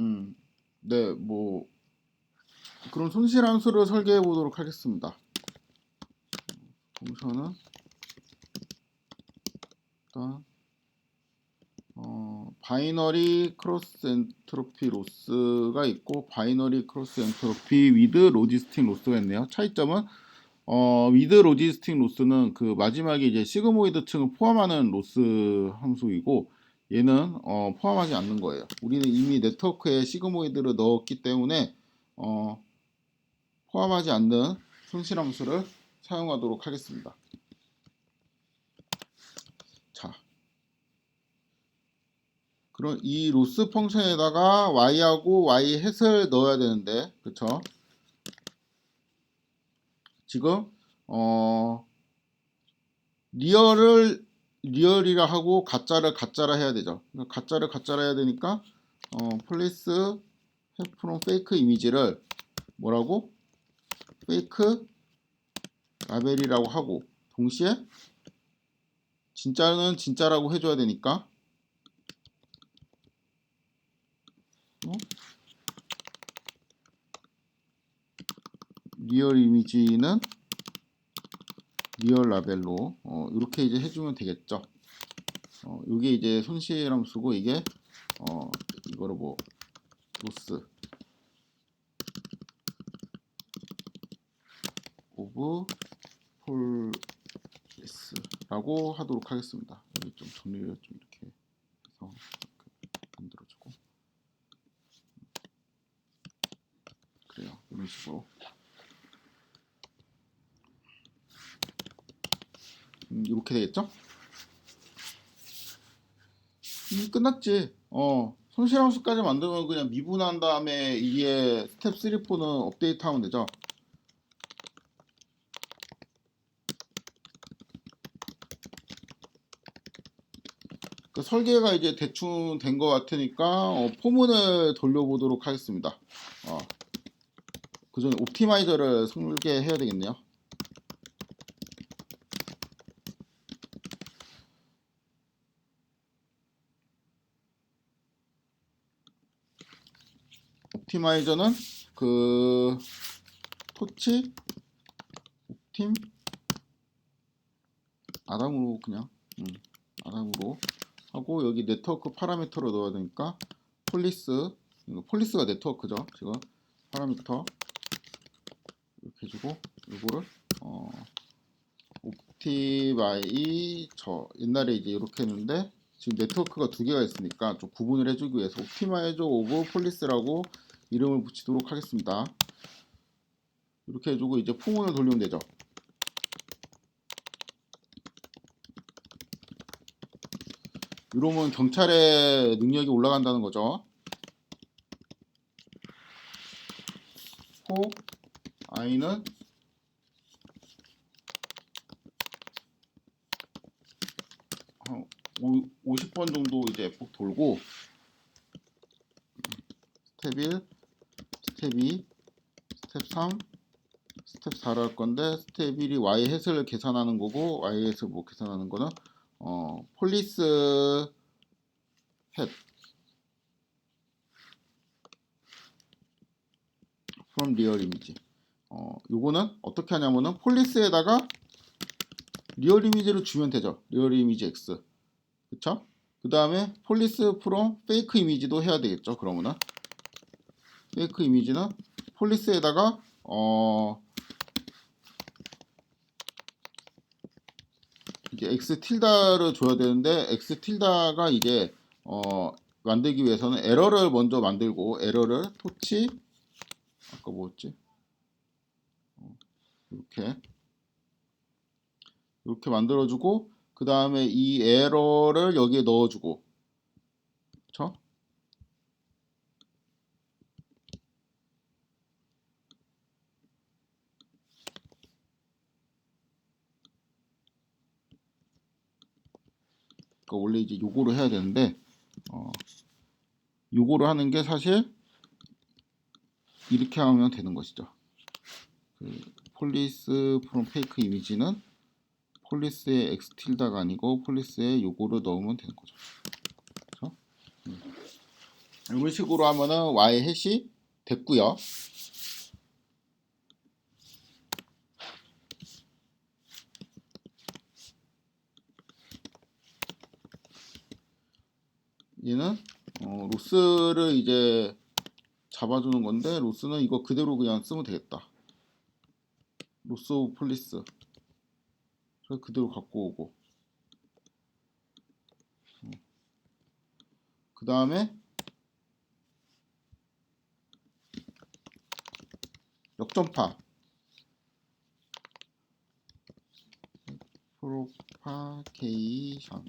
음, 네, 뭐 그럼 손실 함수를 설계해 보도록 하겠습니다. 펑션은 일단 어, 바이너리 크로스 엔트로피 로스가 있고 바이너리 크로스 엔트로피 위드 로지스틱 로스가 있네요. 차이점은 어, 위드 로지스틱 로스는 그 마지막에 이제 시그모이드 층을 포함하는 로스 함수이고 얘는 어, 포함하지 않는 거예요. 우리는 이미 네트워크에 시그모이드를 넣었기 때문에 어, 포함하지 않는 손실 함수를 사용하도록 하겠습니다. 자, 그럼 이 로스 펑션에다가 y하고 y 햇을 넣어야 되는데, 그쵸? 지금 어 리얼을 리얼이라 하고 가짜를 가짜라 해야 되죠. 가짜를 가짜라 해야 되니까 어 플레이스 해프론 페이크 이미지를 뭐라고 페이크 라벨이라고 하고 동시에 진짜는 진짜라고 해줘야 되니까 어? 리얼 이미지는 리얼 라벨로 어, 이렇게 이제 해주면 되겠죠. 어, 이게 이제 손실함 수고 이게 어, 이거를 뭐 로스 오브 폴리스라고 하도록 하겠습니다. 여기 좀 정리를 좀 이렇게 해서 이렇게 만들어주고 그래요. 이런 식으로. 이렇게 되겠죠? 음, 끝났지. 어, 손실함수까지 만들면 그냥 미분한 다음에 이게 스텝 3, 4는 업데이트 하면 되죠. 그 설계가 이제 대충 된 것 같으니까 어, 포문을 돌려보도록 하겠습니다. 어, 그 전에 옵티마이저를 설계해야 되겠네요. 옵티마이저는 그 토치 옵팀? 아담으로 그냥. 음, 아담으로. 하고 여기 네트워크 파라미터로 넣어야 되니까 폴리스 폴리스가 네트워크죠. 지금 파라미터. 이렇게 해주고 이거를 어 옵티마이 저 옛날에 이제 이렇게 했는데 지금 네트워크가 두 개가 있으니까 좀 구분을 해주기 위해서 옵티마이저 오브 폴리스라고 이름을 붙이도록 하겠습니다. 이렇게 해주고 이제 포문을 돌리면 되죠. 이러면 경찰의 능력이 올라간다는 거죠. 호 i는 한 50번 정도 이제 꼭 돌고 스텝 1, 스텝 2, 스텝 3, 스텝 4를 할 건데 스텝 1이 y 햇을 계산하는 거고 y 햇을 뭐 계산하는 거는 어 폴리스 햇 from real image. 어 요거는 어떻게 하냐면은 폴리스에다가 리얼 이미지를 주면 되죠. 리얼 이미지 x. 그쵸? 그 다음에 폴리스 프롬 페이크 이미지도 해야 되겠죠 그러면은. 페이크 이미지는 폴리스에다가 어 이게 x 틸다를 줘야 되는데 x 틸다가 이제 어 만들기 위해서는 에러를 먼저 만들고 에러를 토치 아까 뭐였지? 어, 이렇게. 이렇게 만들어주고 그 다음에 이 에러를 여기에 넣어주고 그쵸? 그러니까 원래 이제 요거를 해야 되는데 어, 요거를 하는 게 사실 이렇게 하면 되는 것이죠. 그 폴리스 프롬 페이크 이미지는 폴리스의 x 틸다가 아니고 폴리스에 요거를 넣으면 되는 거죠. 그렇죠? 음. 이런 식으로 하면은 y 해시 됐고요. 얘는 어, 로스를 이제 잡아주는 건데 로스는 이거 그대로 그냥 쓰면 되겠다. 로스 오브 폴리스. 그대로 갖고 오고. 그 다음에 역전파. 프로파게이션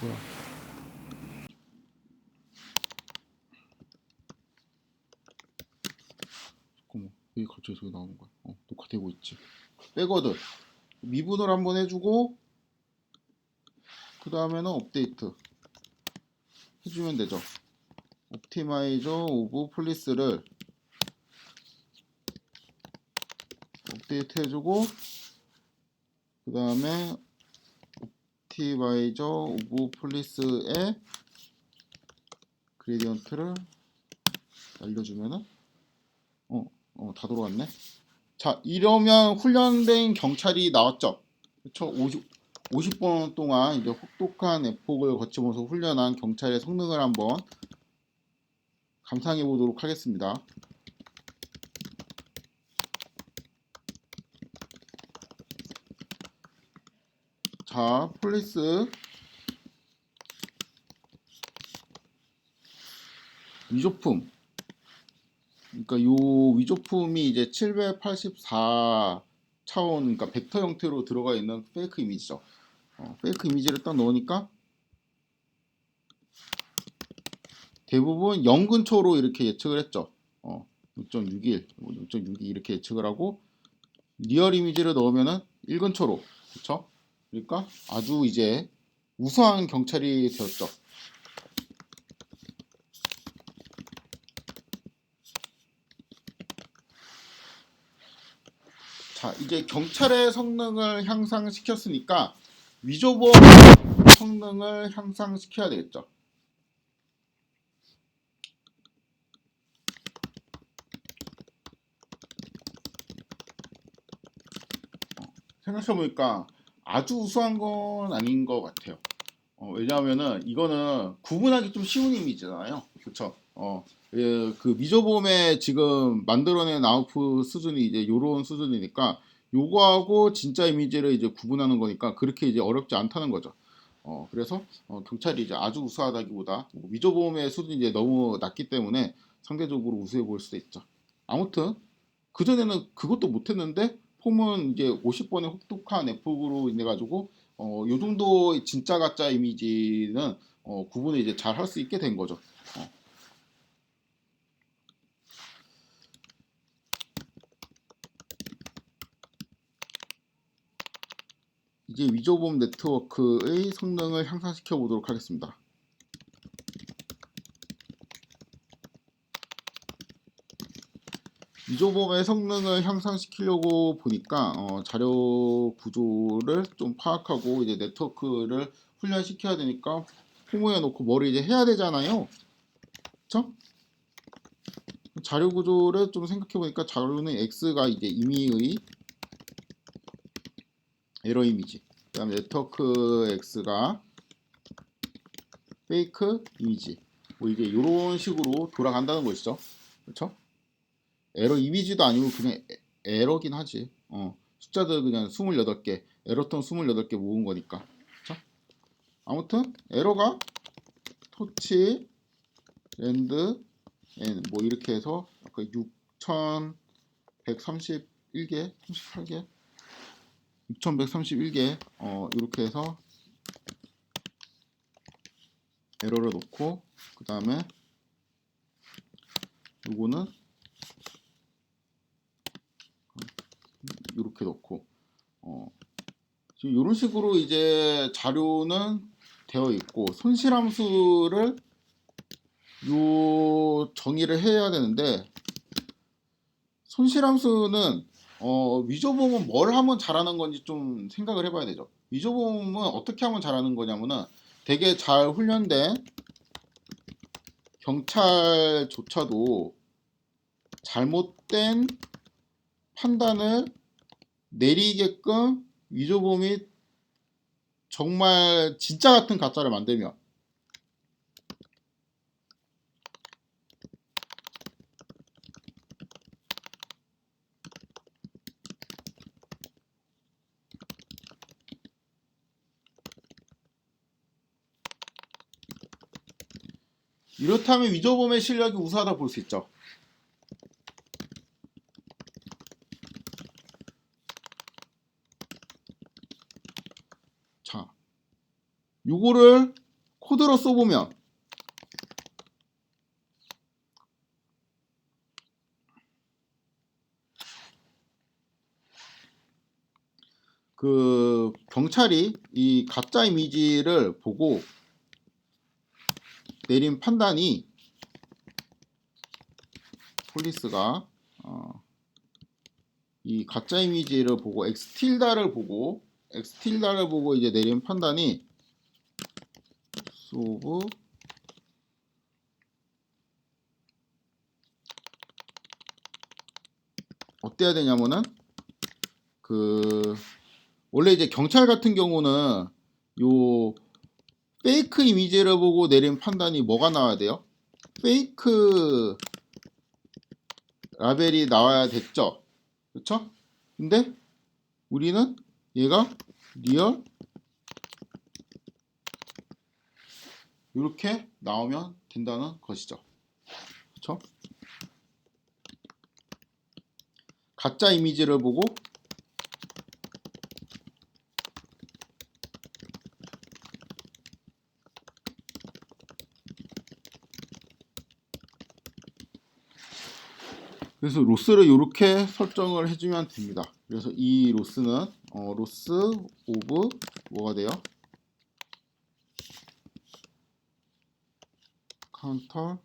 뭐야 갑자기 저기 나오는 거야? 어 녹화되고 있지. 빼거든. 미분을 한번 해주고 그 다음에는 업데이트. 해주면 되죠. 옵티마이저 오브 폴리스를 업데이트 해주고 그 다음에 옵티마이저 오브 폴리스의 그레디언트를 알려주면은 어, 어, 다 돌아갔네. 자, 이러면 훈련된 경찰이 나왔죠. 그쵸? 50, 50번 동안 이제 혹독한 에폭을 거치면서 훈련한 경찰의 성능을 한번 감상해 보도록 하겠습니다. 자, 폴리스 위조품 그러니까 요 위조품이 이제 784 차원 그러니까 벡터 형태로 들어가 있는 페이크 이미지죠. 어, 페이크 이미지를 딱 넣으니까 대부분 0 근처로 이렇게 예측을 했죠. 어, 6.61, 6.62 이렇게 예측을 하고 리얼 이미지를 넣으면은 1 근처로 그렇죠? 그러니까 아주 이제 우수한 경찰이 되었죠. 자, 이제 경찰의 성능을 향상시켰으니까 위조범 성능을 향상시켜야 되겠죠. 생각해보니까 아주 우수한 건 아닌 것 같아요. 어, 왜냐하면은 이거는 구분하기 좀 쉬운 이미지잖아요. 그렇죠? 어, 예, 그 미조범의 지금 만들어낸 아웃풋 수준이 이제 요런 수준이니까 요거하고 진짜 이미지를 이제 구분하는 거니까 그렇게 이제 어렵지 않다는 거죠. 어, 그래서 어, 경찰이 이제 아주 우수하다기보다 뭐 미조범의 수준이 이제 너무 낮기 때문에 상대적으로 우수해 보일 수도 있죠. 아무튼 그 전에는 그것도 못했는데 폼은 이제 50번의 혹독한 에폭으로 인해 가지고 어, 요 정도 진짜 가짜 이미지는 어, 구분을 이제 잘 할 수 있게 된 거죠. 어. 이제 위조범 네트워크의 성능을 향상시켜 보도록 하겠습니다. 위조범의 성능을 향상시키려고 보니까 어, 자료 구조를 좀 파악하고 이제 네트워크를 훈련시켜야 되니까 포모에 놓고 뭘 이제 해야 되잖아요. 그쵸? 자료 구조를 좀 생각해 보니까 자료는 X가 이제 임의의 에러 이미지. 그 다음에 네트워크 X가 페이크 이미지. 뭐 이게 이런 식으로 돌아간다는 것이죠. 그렇죠? 에러 이미지도 아니고 그냥 에, 에러긴 하지. 어. 숫자들 그냥 28개, 에러톤 28개 모은 거니까. 그쵸? 아무튼 에러가 토치 랜드 N 뭐 이렇게 해서 아까 6131개, 38개 6131개 어 이렇게 해서 에러를 놓고 그 다음에 요거는 이렇게 넣고 어 지금 이런 식으로 이제 자료는 되어 있고 손실함수를 요 정의를 해야 되는데 손실함수는 어, 위조보험은 뭘 하면 잘하는 건지 좀 생각을 해봐야 되죠. 위조보험은 어떻게 하면 잘하는 거냐면은 되게 잘 훈련된 경찰조차도 잘못된 판단을 내리게끔 위조보험이 정말 진짜 같은 가짜를 만들면 이렇다면 위조보험의 실력이 우수하다 볼 수 있죠. 자, 요거를 코드로 써보면 그 경찰이 이 가짜 이미지를 보고 내린 판단이 폴리스가 어, 이 가짜 이미지를 보고 엑스틸다를 보고 엑스틸다를 보고 이제 내린 판단이 소브 어때야 되냐면은 그 원래 이제 경찰 같은 경우는 요 페이크 이미지를 보고 내린 판단이 뭐가 나와야 돼요? 페이크 라벨이 나와야 됐죠. 그렇죠? 근데 우리는 얘가 리얼 이렇게 나오면 된다는 것이죠. 그렇죠? 가짜 이미지를 보고 그래서 로스를 이렇게 설정을 해주면 됩니다. 그래서 이 로스는 어, 로스 오브 뭐가 돼요? 카운터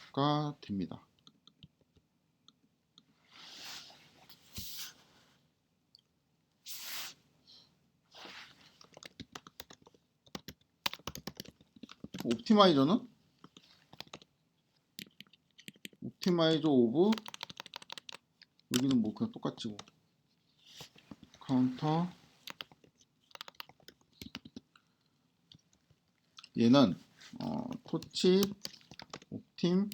히터가 됩니다. 옵티마이저는 옵티마이저 오브 여기는 뭐 그냥 똑같지 뭐. 카운터 얘는 어, 토치 옵팀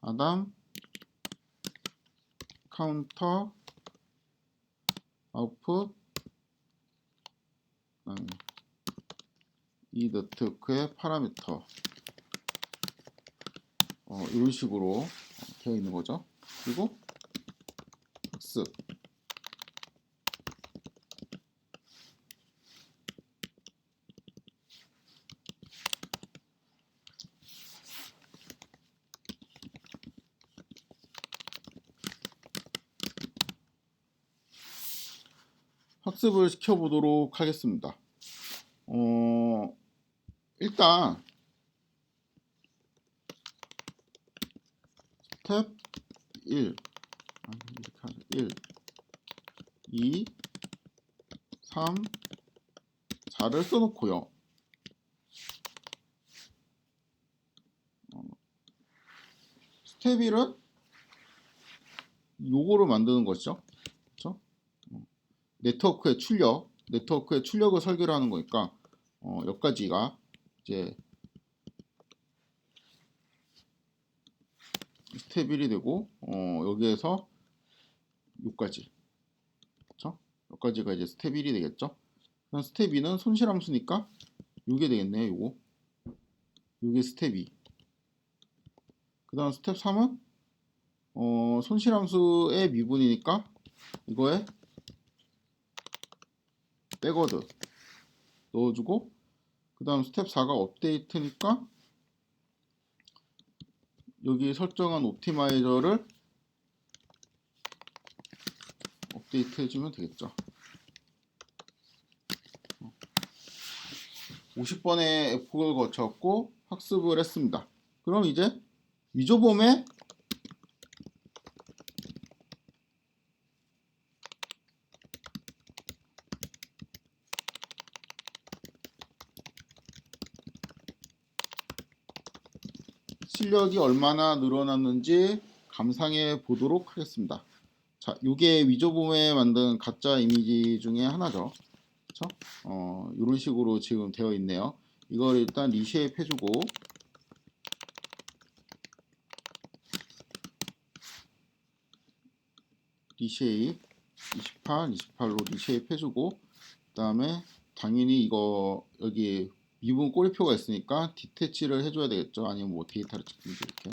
아담 카운터 아웃풋 이 네트워크의 파라미터 어, 이런 식으로 되어 있는 거죠. 그리고 학습 학습을 시켜보도록 하겠습니다. 어, 일단 스텝 1 아니, 이렇게 하자. 1 2 3 4를 써놓고요. 어, 스텝 1은 요거를 만드는 것이죠. 그렇죠? 어, 네트워크의 출력, 네트워크의 출력을 설계를 하는 거니까 어, 여기까지가 이제 스텝 1이 되고 어, 여기에서 여기까지 그렇죠? 여기까지가 이제 스텝 1이 되겠죠? 그럼 스텝 2는 손실 함수니까 이게 되겠네요. 요거 요게 스텝 2. 그 다음 스텝 3은 어, 손실 함수의 미분이니까 이거에 백워드 넣어주고 그 다음 스텝 4가 업데이트니까 여기 설정한 옵티마이저를 업데이트 해주면 되겠죠. 50번의 에폭을 거쳤고 학습을 했습니다. 그럼 이제 위조범의 실력이 얼마나 늘어났는지 감상해 보도록 하겠습니다. 자, 이게 위조범에 만든 가짜 이미지 중에 하나죠. 그렇죠? 어, 이런 식으로 지금 되어 있네요. 이걸 일단 리쉐입 해주고 리쉐입 28, 28로 리쉐입 해주고 그 다음에 당연히 이거 여기 미분 꼬리표가 있으니까 디테치를 해줘야 되겠죠. 아니면 뭐 데이터를 찍든지 이렇게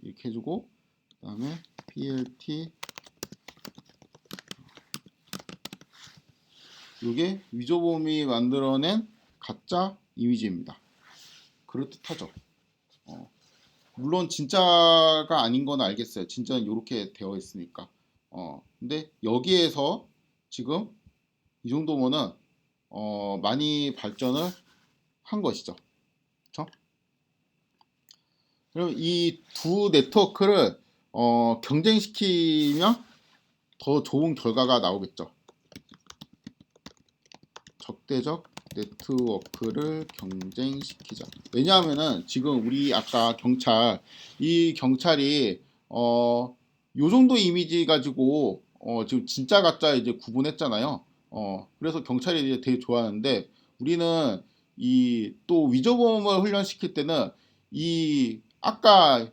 이렇게 해주고 그 다음에 plt 이게 위조범이 만들어낸 가짜 이미지입니다. 그럴듯하죠. 어. 물론 진짜가 아닌 건 알겠어요. 진짜는 이렇게 되어 있으니까. 어. 근데 여기에서 지금 이 정도면은 어, 많이 발전을 한 것이죠. 그렇죠? 그럼 이 두 네트워크를 어, 경쟁시키면 더 좋은 결과가 나오겠죠. 적대적 네트워크를 경쟁시키자. 왜냐하면은 지금 우리 아까 경찰 이 경찰이 어, 요 정도 이미지 가지고 어, 지금 진짜 가짜 이제 구분했잖아요. 어, 그래서 경찰이 되게 좋아하는데 우리는 이 또 위조범을 훈련시킬 때는 이 아까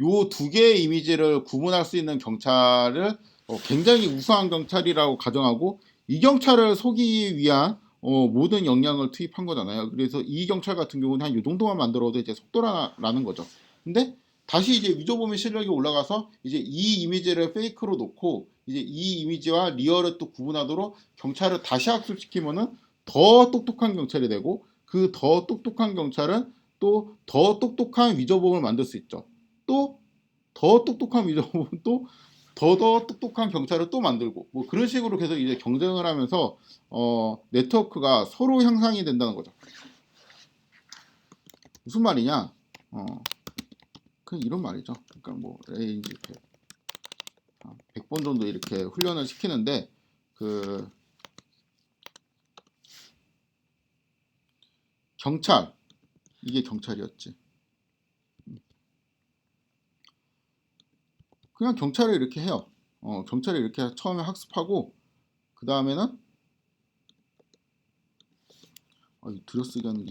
요 두 개의 이미지를 구분할 수 있는 경찰을 어, 굉장히 우수한 경찰이라고 가정하고 이 경찰을 속이기 위한 어, 모든 역량을 투입한 거잖아요. 그래서 이 경찰 같은 경우는 한요 정도만 만들어도 이제 속도라는 거죠. 근데 다시 이제 위조범의 실력이 올라가서 이제 이 이미지를 페이크로 놓고 이제 이 이미지와 리얼을 또 구분하도록 경찰을 다시 학습시키면은 더 똑똑한 경찰이 되고 그 더 똑똑한 경찰은 또 더 똑똑한 위조범을 만들 수 있죠. 또 더 똑똑한 위조범은 또 더더 똑똑한 경찰을 또 만들고 뭐 그런 식으로 계속 이제 경쟁을 하면서 어 네트워크가 서로 향상이 된다는 거죠. 무슨 말이냐? 어 그냥 이런 말이죠. 그러니까 뭐 레인지 100, 100번 정도 이렇게 훈련을 시키는데 그 경찰 이게 경찰이었지. 그냥 경찰을 이렇게 해요. 어, 경찰을 이렇게 처음에 학습하고 그 다음에는 아, 이 들여쓰기 하는 게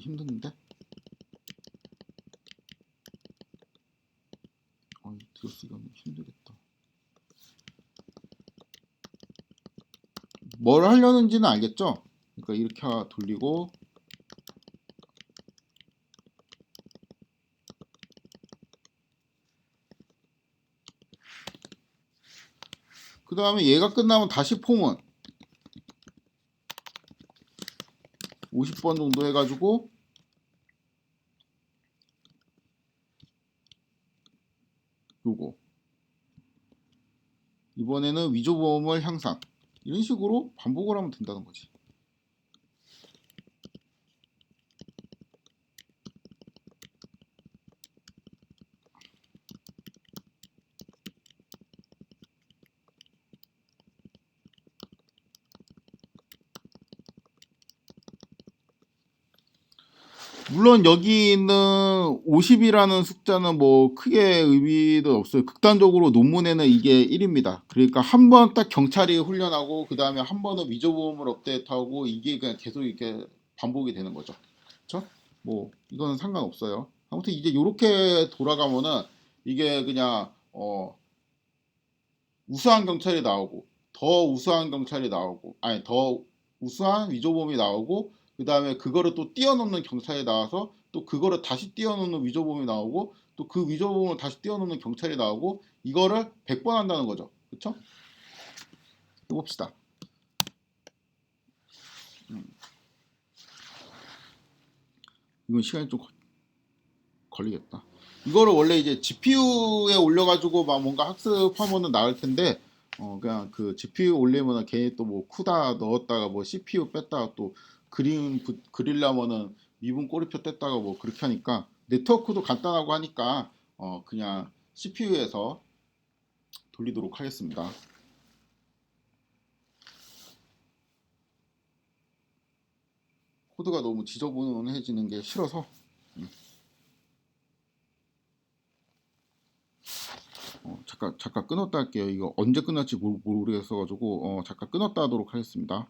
아, 이 들여쓰기 하는 게 힘들겠다. 뭘 하려는지는 알겠죠? 그러니까 이렇게 돌리고 그 다음에 얘가 끝나면 다시 폼은 50번 정도 해가지고 요거 이번에는 위조보험을 향상 이런 식으로 반복을 하면 된다는 거지. 물론 여기 있는 50이라는 숫자는 뭐 크게 의미도 없어요. 극단적으로 논문에는 이게 1입니다. 그러니까 한 번 딱 경찰이 훈련하고 그 다음에 한 번은 위조보험을 업데이트하고 이게 그냥 계속 이렇게 반복이 되는 거죠. 그렇죠? 뭐 이거는 상관없어요. 아무튼 이제 이렇게 돌아가면은 이게 그냥 어 우수한 경찰이 나오고 더 우수한 경찰이 나오고 아니 더 우수한 위조범이 나오고 그 다음에 그거를 또 뛰어넘는 경찰이 나와서 또 그거를 다시 뛰어넘는 위조범이 나오고 또 그 위조범을 다시 뛰어넘는 경찰이 나오고 이거를 100번 한다는 거죠. 그렇죠? 해봅시다. 음. 이건 시간이 좀 걸- 걸리겠다. 이거를 원래 이제 GPU에 올려가지고 막 뭔가 학습하면은 나을 텐데 어 그냥 그 GPU 올리면은 걔또뭐 쿠다 넣었다가 뭐 CPU 뺐다가 또 그림 부- 그리려면은 미분 꼬리표 뗐다가 뭐 그렇게 하니까 네트워크도 간단하고 하니까 어 그냥 CPU에서 돌리도록 하겠습니다. 코드가 너무 지저분해지는 게 싫어서 음. 어, 잠깐 잠깐 끊었다 할게요. 이거 언제 끝날지 모르, 모르겠어가지고 어, 잠깐 끊었다 하도록 하겠습니다.